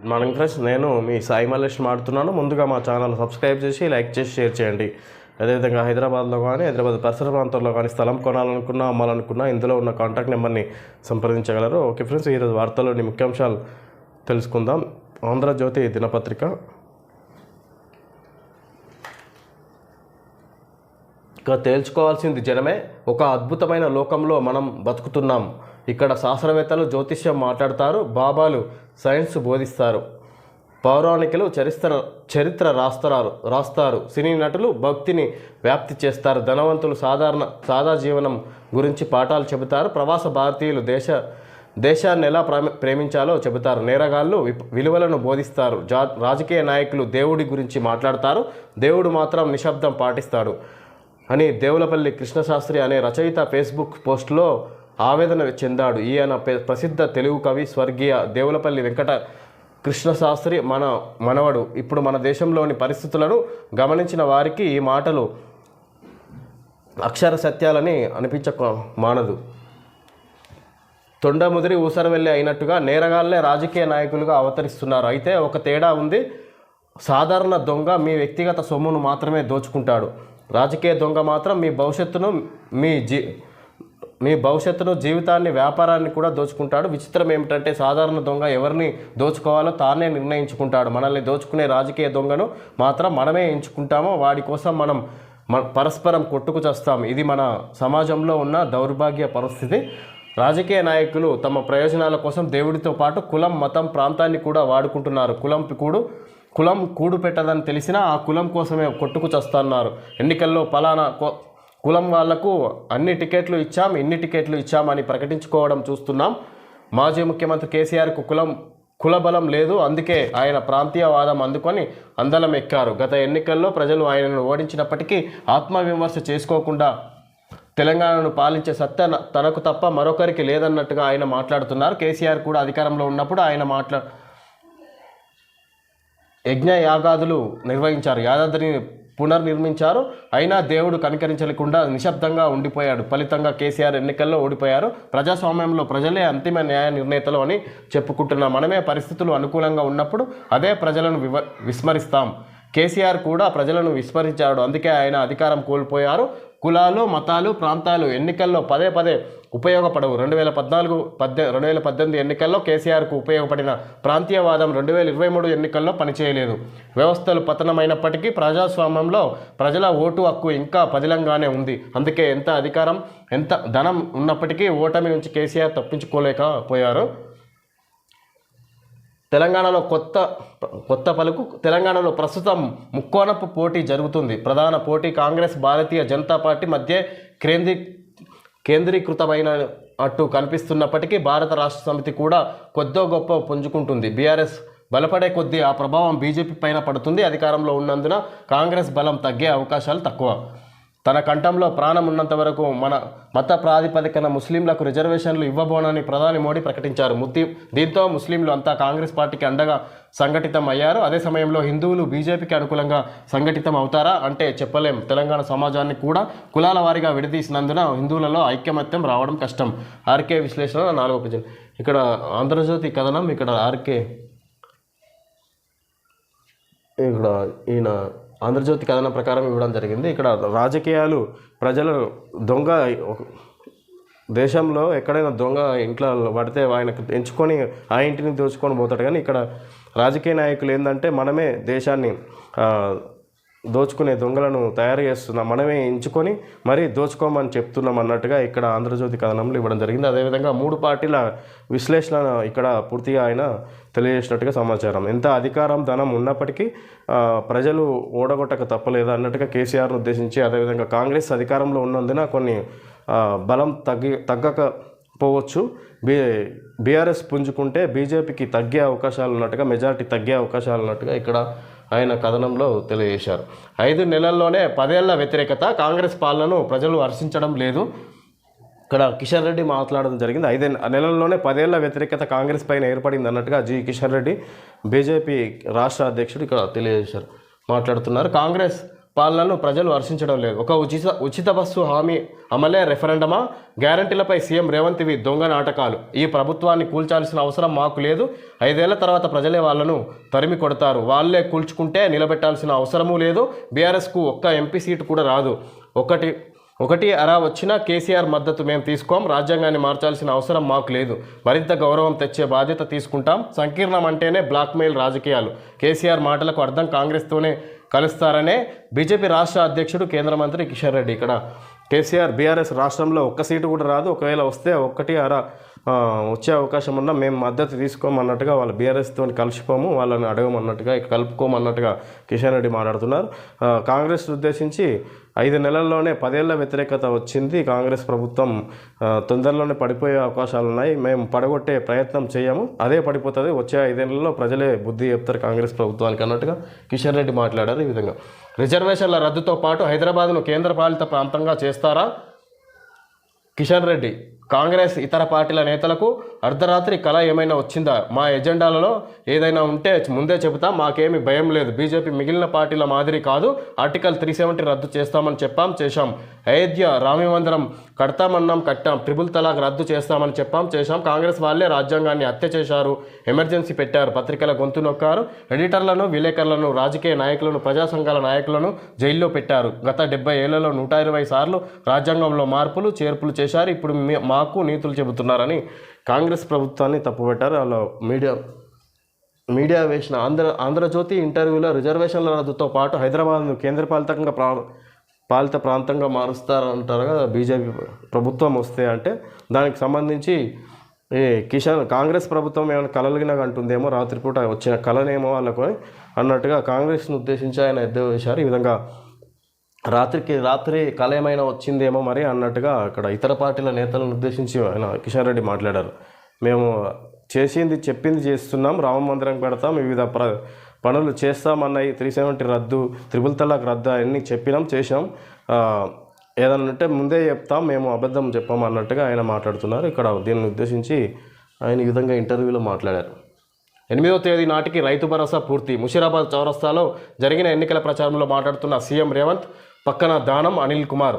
Good morning friends నేను మీ సాయి మల్లేష్ మాడుతున్నాను ముందుగా మా ఛానల్ సబ్స్క్రైబ్ చేసి లైక్ చేసి షేర్ చేయండి. అదేవిధంగా హైదరాబాద్లో కానీ హైదరాబాద్ పరిసర ప్రాంతాల్లో కానీ స్థలం కొనాలనుకున్నా అమ్మాలనుకున్నా ఇందులో ఉన్న కాంటాక్ట్ నెంబర్ని సంప్రదించగలరు. ఓకే ఫ్రెండ్స్ ఈరోజు వార్తల్లోని ముఖ్యాంశాలు తెలుసుకుందాం. ఆంధ్రజ్యోతి దినపత్రిక. ఇక తేల్చుకోవాల్సింది జనమే. ఒక అద్భుతమైన లోకంలో మనం బతుకుతున్నాం. ఇక్కడ శాస్త్రవేత్తలు జ్యోతిష్యం మాట్లాడతారు బాబాలు సైన్స్ బోధిస్తారు. పౌరాణికులు చరిత్ర చరిత్ర రాస్తారు రాస్తారు. సినీ నటులు భక్తిని వ్యాప్తి చేస్తారు. ధనవంతులు సాధారణ సాదా జీవనం గురించి పాఠాలు చెబుతారు. ప్రవాస భారతీయులు దేశ దేశాన్ని ఎలా ప్రేమ ప్రేమించాలో చెబుతారు. నేరగాళ్ళు విలువలను బోధిస్తారు. జా రాజకీయ నాయకులు దేవుడి గురించి మాట్లాడతారు. దేవుడు మాత్రం నిశ్శబ్దం పాటిస్తాడు అని దేవులపల్లి కృష్ణశాస్త్రి అనే రచయిత ఫేస్బుక్ పోస్ట్లో ఆవేదన చెందాడు. ఈయన ప్రసిద్ధ తెలుగు కవి స్వర్గీయ దేవులపల్లి వెంకట కృష్ణశాస్త్రి మన మనవడు. ఇప్పుడు మన దేశంలోని పరిస్థితులను గమనించిన వారికి ఈ మాటలు అక్షర సత్యాలని అనిపించక మానదు. తొండ ముదిరి ఊసరవెల్లి అయినట్టుగా నేరగాళ్ళే రాజకీయ నాయకులుగా అవతరిస్తున్నారు. అయితే ఒక తేడా ఉంది. సాధారణ దొంగ మీ వ్యక్తిగత సొమ్మును మాత్రమే దోచుకుంటాడు. రాజకీయ దొంగ మాత్రం మీ భవిష్యత్తును మీ జీ మీ భవిష్యత్తును జీవితాన్ని వ్యాపారాన్ని కూడా దోచుకుంటాడు. విచిత్రం ఏమిటంటే సాధారణ దొంగ ఎవరిని దోచుకోవాలో తానే నిర్ణయించుకుంటాడు. మనల్ని దోచుకునే రాజకీయ దొంగను మాత్రం మనమే ఎంచుకుంటామో వాడి కోసం మనం పరస్పరం కొట్టుకు చేస్తాం. ఇది మన సమాజంలో ఉన్న దౌర్భాగ్య పరిస్థితి. రాజకీయ నాయకులు తమ ప్రయోజనాల కోసం దేవుడితో పాటు కులం మతం ప్రాంతాన్ని కూడా వాడుకుంటున్నారు. కులం కూడు కులం కూడు పెట్టదని తెలిసినా ఆ కులం కోసమే కొట్టుకు చస్తున్నారు. ఎన్నికల్లో ఫలానా కో- కులం వాళ్ళకు అన్ని టికెట్లు ఇచ్చాం ఇన్ని టికెట్లు ఇచ్చామని ప్రకటించుకోవడం చూస్తున్నాం. మాజీ ముఖ్యమంత్రి కేసీఆర్కు కులం కులబలం లేదు. అందుకే ఆయన ప్రాంతీయవాదం అందుకొని అందలం ఎక్కారు. గత ఎన్నికల్లో ప్రజలు ఆయనను ఓడించినప్పటికీ ఆత్మవిమర్శ చేసుకోకుండా తెలంగాణను పాలించే సత్తా తనకు తప్ప మరొకరికి లేదన్నట్టుగా ఆయన మాట్లాడుతున్నారు. కేసీఆర్ కూడా అధికారంలో ఉన్నప్పుడు ఆయన మాట్లా యజ్ఞ యాగాదులు నిర్వహించారు. యాదాద్రిని పునర్నిర్మించారు. అయినా దేవుడు కనికరించలేకుండా నిశ్శబ్దంగా ఉండిపోయాడు. ఫలితంగా కేసీఆర్ ఎన్నికల్లో ఓడిపోయారు. ప్రజాస్వామ్యంలో ప్రజలే అంతిమ న్యాయ నిర్ణేతలు అని చెప్పుకుంటున్నాం. మనమే పరిస్థితులు అనుకూలంగా ఉన్నప్పుడు అదే ప్రజలను వివ విస్మరిస్తాం. కేసీఆర్ కూడా ప్రజలను విస్మరించాడు. అందుకే ఆయన అధికారం కోల్పోయారు. కులాలు మతాలు ప్రాంతాలు ఎన్నికల్లో పదే పదే ఉపయోగపడవు. రెండు వేల పద్నాలుగు పద్దె రెండు వేల పద్దెనిమిది ఎన్నికల్లో కేసీఆర్కు ఉపయోగపడిన ప్రాంతీయవాదం రెండు వేల ఇరవై మూడు ఎన్నికల్లో పనిచేయలేదు. వ్యవస్థలు పతనమైనప్పటికీ ప్రజాస్వామ్యంలో ప్రజల ఓటు హక్కు ఇంకా పదిలంగానే ఉంది. అందుకే ఎంత అధికారం ఎంత ధనం ఉన్నప్పటికీ ఓటమి నుంచి కేసీఆర్ తప్పించుకోలేకపోయారు. తెలంగాణలో కొత్త కొత్త పలుకు తెలంగాణలో ప్రస్తుతం ముక్కోనపు పోటీ జరుగుతుంది. ప్రధాన పోటీ కాంగ్రెస్ భారతీయ జనతా పార్టీ మధ్య కేంద్రీ కేంద్రీకృతమైన అటు కనిపిస్తున్నప్పటికీ భారత రాష్ట్ర సమితి కూడా కొద్దో గొప్ప పుంజుకుంటుంది. బీఆర్ఎస్ బలపడే కొద్దీ ఆ ప్రభావం బీజేపీ పైన పడుతుంది. అధికారంలో ఉన్నందున కాంగ్రెస్ బలం తగ్గే అవకాశాలు తక్కువ. తన కంఠంలో ప్రాణం ఉన్నంత వరకు మన మత ప్రాతిపదికన ముస్లింలకు రిజర్వేషన్లు ఇవ్వబోనని ప్రధాని మోడీ ప్రకటించారు. ముత్తి దీంతో ముస్లింలు అంతా కాంగ్రెస్ పార్టీకి అండగా సంఘటితం అయ్యారు. అదే సమయంలో హిందువులు బీజేపీకి అనుకూలంగా సంఘటితం అవుతారా అంటే చెప్పలేం. తెలంగాణ సమాజాన్ని కూడా కులాల వారీగా విడదీసినందున హిందువులలో ఐక్యమత్యం రావడం కష్టం. ఆర్కే విశ్లేషణ నాలుగో పేజీ. ఇక్కడ ఆంధ్రజ్యోతి కథనం ఇక్కడ ఆర్కే ఇక్కడ ఈయన ఆంధ్రజ్యోతి కథనం ప్రకారం ఇవ్వడం జరిగింది. ఇక్కడ రాజకీయాలు ప్రజలు దొంగ దేశంలో ఎక్కడైనా దొంగ ఇంట్లో పడితే ఆయనకు ఎంచుకొని ఆ ఇంటిని దోచుకొని పోతాడు. కానీ ఇక్కడ రాజకీయ నాయకులు ఏంటంటే మనమే దేశాన్ని దోచుకునే దొంగలను తయారు చేస్తున్నాం మనమే ఎంచుకొని మరీ దోచుకోమని చెప్తున్నాం అన్నట్టుగా ఇక్కడ ఆంధ్రజ్యోతి కథనంలో ఇవ్వడం జరిగింది. అదేవిధంగా మూడు పార్టీల విశ్లేషణ ఇక్కడ పూర్తిగా ఆయన తెలియజేసినట్టుగా సమాచారం. ఎంత అధికారం ధనం ఉన్నప్పటికీ ప్రజలు ఓడగొట్టక తప్పలేదు అన్నట్టుగా కేసీఆర్ను ఉద్దేశించి అదేవిధంగా కాంగ్రెస్ అధికారంలో ఉన్నందున కొన్ని బలం తగ్గి తగ్గకపోవచ్చు బీ బీఆర్ఎస్ పుంజుకుంటే బీజేపీకి తగ్గే అవకాశాలు ఉన్నట్టుగా మెజారిటీ తగ్గే అవకాశాలు ఉన్నట్టుగా ఇక్కడ ఆయన కథనంలో తెలియజేశారు. ఐదు నెలల్లోనే పదేళ్ళ వ్యతిరేకత కాంగ్రెస్ పాలనను ప్రజలు హర్షించడం లేదు. ఇక్కడ కిషన్ రెడ్డి మాట్లాడడం జరిగింది. ఐదే నెలల్లోనే పదేళ్ళ వ్యతిరేకత కాంగ్రెస్ పైన ఏర్పడింది అన్నట్టుగా జి. కిషన్ రెడ్డి బీజేపీ రాష్ట్ర అధ్యక్షుడు ఇక్కడ తెలియజేశారు. మాట్లాడుతున్నారు. కాంగ్రెస్ పాలనను ప్రజలు హర్షించడం లేదు. ఒక ఉచిత ఉచిత బస్సు హామీ అమలే రెఫరెండమా? గ్యారంటీలపై సీఎం రేవంత్ ఇవి దొంగ నాటకాలు. ఈ ప్రభుత్వాన్ని కూల్చాల్సిన అవసరం మాకు లేదు. ఐదేళ్ళ తర్వాత ప్రజలే వాళ్ళను తరిమి కొడతారు. వాళ్ళే కూల్చుకుంటే నిలబెట్టాల్సిన అవసరమూ లేదు. బీఆర్ఎస్కు ఒక్క ఎంపీ సీటు కూడా రాదు. ఒకటి ఒకటి అరా వచ్చినా కేసీఆర్ మద్దతు మేము తీసుకోం. రాజ్యాంగాన్ని మార్చాల్సిన అవసరం మాకు లేదు. మరింత గౌరవం తెచ్చే బాధ్యత తీసుకుంటాం. సంకీర్ణం అంటేనే బ్లాక్మెయిల్ రాజకీయాలు. కేసీఆర్ మాటలకు అర్థం కాంగ్రెస్తోనే కలుస్తారనే బీజేపీ రాష్ట్ర అధ్యక్షుడు కేంద్ర మంత్రి కిషన్ రెడ్డి. ఇక్కడ కేసీఆర్ బీఆర్ఎస్ రాష్ట్రంలో ఒక్క సీటు కూడా రాదు. ఒకవేళ వస్తే ఒక్కటి అర వచ్చే అవకాశం ఉన్నా మేము మద్దతు తీసుకోమన్నట్టుగా వాళ్ళ బీఆర్ఎస్తో కలిసిపోము వాళ్ళని అడగమన్నట్టుగా ఇక కలుపుకోమన్నట్టుగా కిషన్ రెడ్డి మాట్లాడుతున్నారు. కాంగ్రెస్ ఉద్దేశించి ఐదు నెలల్లోనే పదేళ్ళ వ్యతిరేకత వచ్చింది. కాంగ్రెస్ ప్రభుత్వం తొందరలోనే పడిపోయే అవకాశాలు ఉన్నాయి. మేము పడగొట్టే ప్రయత్నం చేయము. అదే పడిపోతుంది. వచ్చే ఐదేళ్ళలో ప్రజలే బుద్ధి చెప్తారు కాంగ్రెస్ ప్రభుత్వానికి అన్నట్టుగా కిషన్ రెడ్డి మాట్లాడారు. ఈ విధంగా రిజర్వేషన్ల రద్దుతో పాటు హైదరాబాద్ను కేంద్రపాలిత ప్రాంతంగా చేస్తారా? కిషన్ రెడ్డి. కాంగ్రెస్ ఇతర పార్టీల నేతలకు అర్ధరాత్రి కళ ఏమైనా వచ్చిందా? మా ఎజెండాలలో ఏదైనా ఉంటే ముందే చెబుతా మాకేమీ భయం లేదు. బీజేపీ మిగిలిన పార్టీల మాదిరి కాదు. ఆర్టికల్ త్రీ సెవెంటీ రద్దు చేస్తామని చెప్పాం చేశాం. అయోధ్య రామ మందిరం కడతామన్నాం కట్టాం. ట్రిపుల్ తలాక్ రద్దు చేస్తామని చెప్పాం చేశాం. కాంగ్రెస్ వాళ్ళే రాజ్యాంగాన్ని హత్య చేశారు. ఎమర్జెన్సీ పెట్టారు. పత్రికల గొంతు నొక్కారు. ఎడిటర్లను విలేకరులను రాజకీయ నాయకులను ప్రజా సంఘాల నాయకులను జైల్లో పెట్టారు. గత డెబ్బై ఏళ్ళలో నూట ఇరవై సార్లు రాజ్యాంగంలో మార్పులు చేర్పులు చేశారు. ఇప్పుడు మా మాకు నీతులు చెబుతున్నారని కాంగ్రెస్ ప్రభుత్వాన్ని తప్పుపెట్టారు వాళ్ళ మీడియా మీడియా వేసిన ఆంధ్ర ఆంధ్రజ్యోతి ఇంటర్వ్యూలో రిజర్వేషన్ల రద్దుతో పాటు హైదరాబాద్ను కేంద్రపాలితంగా ప్రా పాలిత ప్రాంతంగా మారుస్తారంటారు కదా బీజేపీ ప్రభుత్వం వస్తే అంటే. దానికి సంబంధించి ఈ కిషన్ కాంగ్రెస్ ప్రభుత్వం ఏమైనా కలలిగినగా అంటుందేమో రాత్రిపూట వచ్చిన కలనేమో వాళ్ళకు అని అన్నట్టుగా కాంగ్రెస్ను ఉద్దేశించి ఆయన ఎద్దవేశారు ఈ విధంగా రాత్రికి రాత్రి కళ వచ్చిందేమో మరి అన్నట్టుగా అక్కడ ఇతర పార్టీల నేతలను ఉద్దేశించి ఆయన కిషన్ రెడ్డి మాట్లాడారు. మేము చేసింది చెప్పింది చేస్తున్నాం రామ మందిరం పెడతాం వివిధ ప్ర పనులు చేస్తామన్నాయి త్రీ సెవెంటీ రద్దు త్రిపుల్ తలాక్ రద్దు అన్నీ చెప్పినాం చేసాం ఏదన్నా ఉంటే ముందే చెప్తాం మేము అబద్ధం చెప్పాం అన్నట్టుగా ఆయన మాట్లాడుతున్నారు. ఇక్కడ దీన్ని ఉద్దేశించి ఆయన ఈ విధంగా ఇంటర్వ్యూలో మాట్లాడారు. ఎనిమిదో తేదీ నాటికి రైతు భరోసా పూర్తి. ముషీరాబాద్ చౌరస్తాలో జరిగిన ఎన్నికల ప్రచారంలో మాట్లాడుతున్న సీఎం రేవంత్ పక్కన దానం అనిల్ కుమార్.